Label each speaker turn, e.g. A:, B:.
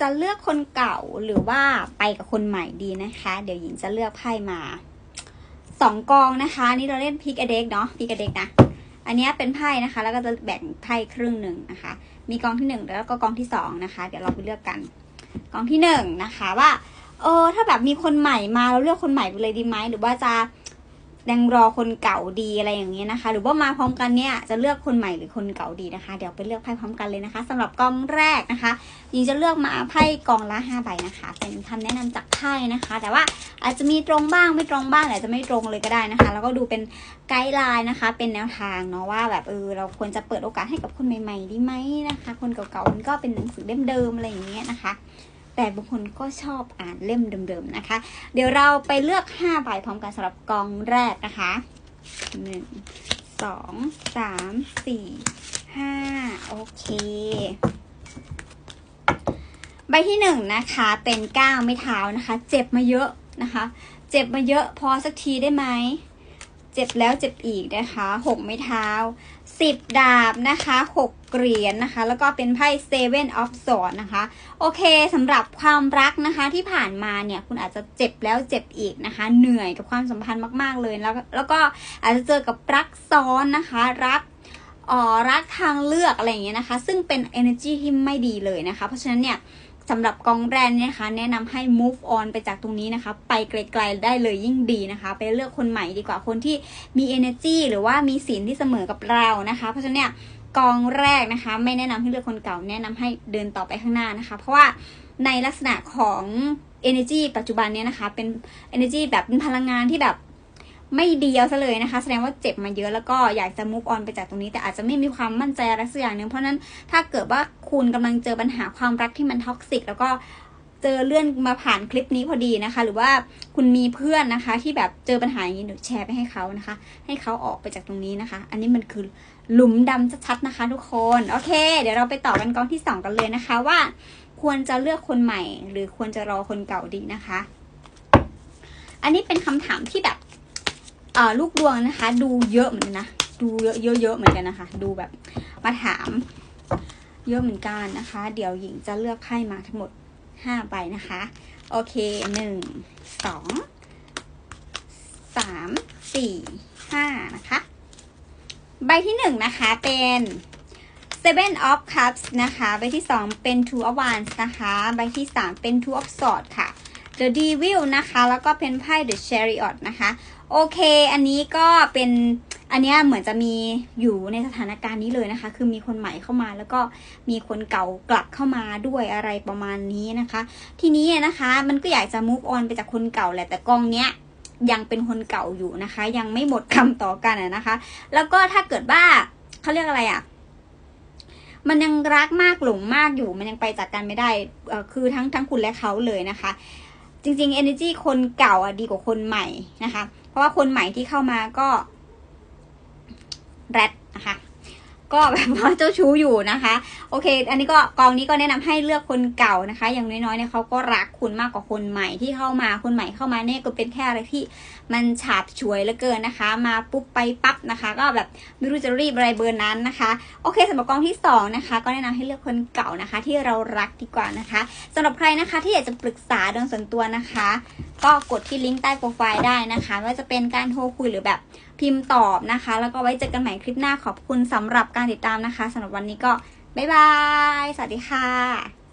A: จะเลือกคนเก่าหรือว่าไปกับคนใหม่ดีนะคะ เดี๋ยวหญิงจะเลือกไพ่มาสองกองนะคะนี่เราเล่นพิกอเด็กเนาะพิกอเด็กนะอันนี้เป็นไพ่นะคะ แล้วก็จะแบ่งไพ่ครึ่งหนึ่งนะคะ มีกองที่หนึ่งแล้วก็กองที่สองนะคะ เดี๋ยวเราไปเลือกกัน กองที่หนึ่งนะคะว่าเออถ้าแบบมีคนใหม่มาเราเลือกคนใหม่ไปเลยดีไหมหรือว่าจะ ยังรอคนเก่าดีอะไรอย่างเงี้ยนะคะ หรือว่ามาพร้อมกันเนี่ยจะเลือกคนใหม่หรือคนเก่าดีนะคะ เดี๋ยวไปเลือกไพ่พร้อมกันเลยนะคะสำหรับกองแรกนะคะยิงจะเลือกมาไพ่กองละห้าใบนะคะ เป็นคำแนะนำจากไพ่นะคะ แต่ว่าอาจจะมีตรงบ้างไม่ตรงบ้างอาจจะไม่ตรงเลยก็ได้นะคะ แล้วก็ดูเป็นไกด์ไลน์นะคะ เป็นแนวทางเนาะว่าแบบเออเราควรจะเปิดโอกาสให้กับคนใหม่ ๆ ดีไหมนะคะ คนเก่าๆมันก็เป็นหนังสือเล่มเดิมอะไรอย่างเงี้ยนะคะ แต่บางคนก็ชอบอ่านเล่มเดิมๆนะคะ เดี๋ยวเราไปเลือก5ใบพร้อมกันสำหรับกองแรกนะคะหนึ่งสองสามสี่ห้าโอเค ใบที่หนึ่งนะคะเป็นก้าวไม่เท้านะคะ เจ็บมาเยอะนะคะ เจ็บมาเยอะพอสักทีได้ไหม เจ็บแล้วเจ็บอีกนะคะหกไม่เท้าสิบดาบนะคะหกเหรียญนนะคะ แล้วก็เป็นไพ่เซเว่นออฟสอนนะคะ โอเคสำหรับความรักนะคะที่ผ่านมาเนี่ยคุณอาจจะเจ็บแล้วเจ็บอีกนะคะ เหนื่อยกับความสัมพันธ์มากๆเลยแล้วแล้วก็อาจจะเจอกับรักซ้อนนะคะ รักอ๋อรักทางเลือกอะไรอย่างเงี้ยนะคะ ซึ่งเป็น energy ที่ไม่ดีเลยนะคะ เพราะฉะนั้นเนี่ย สำหรับกองแรนเนี่ยนะคะ แนะนำให้ move on ไปจากตรงนี้นะคะ ไปไกลๆได้เลยยิ่งดีนะคะ ไปเลือกคนใหม่ดีกว่าคนที่มี energy หรือว่ามีศีลที่เสมอกับเรานะคะ เพราะฉะนั้นเนี่ยกองแรกนะคะ ไม่แนะนำให้เลือกคนเก่า แนะนำให้เดินต่อไปข้างหน้านะคะ เพราะว่าในลักษณะของ energy ปัจจุบันเนี่ยนะคะ เป็น energy แบบเป็นพลังงานที่แบบ ไม่ดีเอาซะเลยนะคะ แสดงว่าเจ็บมาเยอะแล้วก็อยากจะ move on ไปจากตรงนี้ แต่อาจจะไม่มีความมั่นใจอะไรสักอย่างหนึ่งเพราะนั้นถ้าเกิดว่าคุณกำลังเจอปัญหาความรักที่มันท็อกซิกแล้วก็เจอเลื่อนมาผ่านคลิปนี้พอดีนะคะ หรือว่าคุณมีเพื่อนนะคะ ที่แบบเจอปัญหาอย่างนี้เดี๋ยวแชร์ไปให้เขานะคะ ให้เขาออกไปจากตรงนี้นะคะ อันนี้มันคือหลุมดำชัดๆนะคะ ทุกคนโอเค เดี๋ยวเราไปต่อกันกองที่สองกันเลยนะคะว่าควรจะเลือกคนใหม่ หรือควรจะรอคนเก่าดีนะคะ อันนี้เป็นคำถามที่แบบ ลูกดวงนะคะ ดูเยอะเหมือนกันนะ ดูเยอะเยอะเหมือนกันนะคะ ดูแบบมาถาม เยอะเหมือนกันนะคะ เดี๋ยวหญิงจะเลือกไพ่มาทั้งหมดห้าใบนะคะ โอเคหนึ่งสองสามสี่ห้านะคะ ใบที่หนึ่งนะคะเป็น Seven of Cups นะคะ ใบที่สองเป็น Two of Wands นะคะ ใบที่สามเป็น Two of Swords ค่ะ The Devil นะคะ แล้วก็เป็นไพ่ The Chariot นะคะ โอเค อันนี้ก็เป็นอันเนี้ยเหมือนจะมีอยู่ในสถานการณ์นี้เลยนะคะ คือมีคนใหม่เข้ามาแล้วก็มีคนเก่ากลับเข้ามาด้วยอะไรประมาณนี้นะคะ ทีนี้นะคะมันก็อยากจะ move on ไปจากคนเก่าแหละแต่กองเนี้ยยังเป็นคนเก่าอยู่นะคะ ยังไม่หมดคำต่อกันนะคะ แล้วก็ถ้าเกิดว่าเขาเรียกอะไรอะมันยังรักมากหลงมากอยู่ มันยังไปจากกันไม่ได้คือทั้งทั้งคุณและเขาเลยนะคะ จริงๆ energy คนเก่าอะดีกว่าคนใหม่นะคะ เพราะว่าคนใหม่ที่เข้ามาก็แรด ก็แบบว่าเจ้าชู้อยู่นะคะ โอเค อันนี้ก็กองนี้ก็แนะนำให้เลือกคนเก่านะคะ อย่างน้อยๆเนี่ยเขาก็รักคุณมากกว่าคนใหม่ที่เข้ามาคนใหม่เข้ามาเนี่ยก็เป็นแค่อะไรที่มันฉาบฉวยเหลือเกินนะคะ มาปุ๊บไปปั๊บนะคะ ก็แบบไม่รู้จะรีบอะไรเบอร์นั้นนะคะ โอเคสำหรับกองที่สองนะคะ ก็แนะนำให้เลือกคนเก่านะคะ ที่เรารักดีกว่านะคะสำหรับใครนะคะที่อยากจะปรึกษาโดยส่วนตัวนะคะ ก็กดที่ลิงก์ใต้โปรไฟล์ได้นะคะว่าจะเป็นการโทรคุยหรือแบบพิมพ์ตอบนะคะ แล้วก็ไว้เจอกันใหม่คลิปหน้าขอบคุณสำหรับการติดตามนะคะสำหรับวันนี้ก็บ๊ายบาย สวัสดีค่ะ